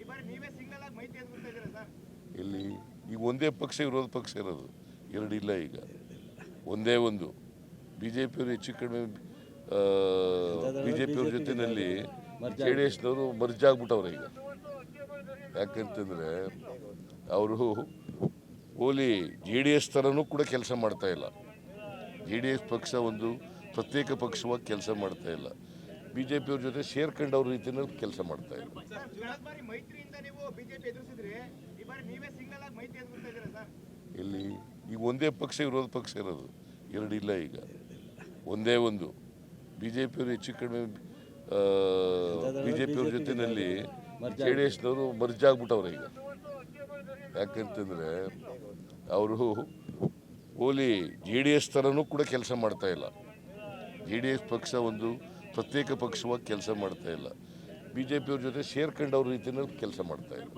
ಈ ಇಲ್ಲಿ ಈಗ ಒಂದೇ ಪಕ್ಷ ವಿರೋಧ ಪಕ್ಷ ಇರೋದು. ಎರಡು ಇಲ್ಲ ಈಗ. ಒಂದೇ ಒಂದು. ಬಿ ಜೆ ಪಿಯವರು ಹೆಚ್ಚು ಕಡಿಮೆ ಬಿ ಜೆ ಪಿಯವ್ರ ಜೊತೆಯಲ್ಲಿ ಜೆ ಡಿ ಎಸ್ನವರು ಮರ್ಜ್ ಈಗ. ಯಾಕಂತಂದರೆ ಅವರು ಓಲಿ ಜೆ ಡಿ ಎಸ್ ಥರನೂ ಕೂಡ ಕೆಲಸ ಮಾಡ್ತಾ ಇಲ್ಲ. ಜೆ ಡಿ ಎಸ್ ಪಕ್ಷ ಒಂದು ಪ್ರತ್ಯೇಕ ಪಕ್ಷವಾಗಿ ಕೆಲಸ ಮಾಡ್ತಾ ಇಲ್ಲ. ಬಿ ಜೆ ಪಿಯವ್ರ ಜೊತೆ ಸೇರ್ಕೊಂಡವ್ರ ರೀತಿಯಲ್ಲಿ ಕೆಲಸ ಮಾಡ್ತಾ ಇದ್ದಾರೆ ಸರ್ ಕಳೆದ ಬಾರಿ ಮೈತ್ರಿಯಿಂದ ನೀವು ಬಿಜೆಪಿ ಎದುರಿಸಿದ್ರಿ ಈ ಬಾರಿ ನೀವೇ ಸಿಂಗಲ್ ಆಗಿ ಮೈತ್ರಿ ಎದುರಿಸ್ತಾ ಸರ್? ಇಲ್ಲಿ ಈಗ ಒಂದೇ ಪಕ್ಷ ವಿರೋಧ ಪಕ್ಷ ಇರೋದು ಎರಡು ಇಲ್ಲ ಈಗ. ಒಂದೇ ಒಂದು. ಬಿ ಜೆ ಪಿಯವರು ಹೆಚ್ಚು ಕಡಿಮೆ ಬಿ ಜೆ ಪಿಯವ್ರ ಜೊತೆಯಲ್ಲಿ ಜೆ ಡಿ ಎಸ್ನವರು ಮರ್ಜ್ ಆಗ್ಬಿಟ್ಟವ್ರೆ ಈಗ. ಯಾಕಂತಂದರೆ ಅವರು ಓಲಿ ಜೆ ಡಿ ಎಸ್ ಥರನೂ ಕೂಡ ಕೆಲಸ ಮಾಡ್ತಾ ಇಲ್ಲ. ಜೆ ಡಿ ಎಸ್ ಪಕ್ಷ ಒಂದು ಪ್ರತ್ಯೇಕ ಪಕ್ಷವಾಗಿ ಕೆಲಸ ಮಾಡ್ತಾ ಇಲ್ಲ. ಬಿ ಜೆ ಪಿಯವ್ರ ಜೊತೆ ಸೇರ್ಕೊಂಡವ್ರ ರೀತಿಯಲ್ಲಿ ಕೆಲಸ ಮಾಡ್ತಾ ಇಲ್ಲ.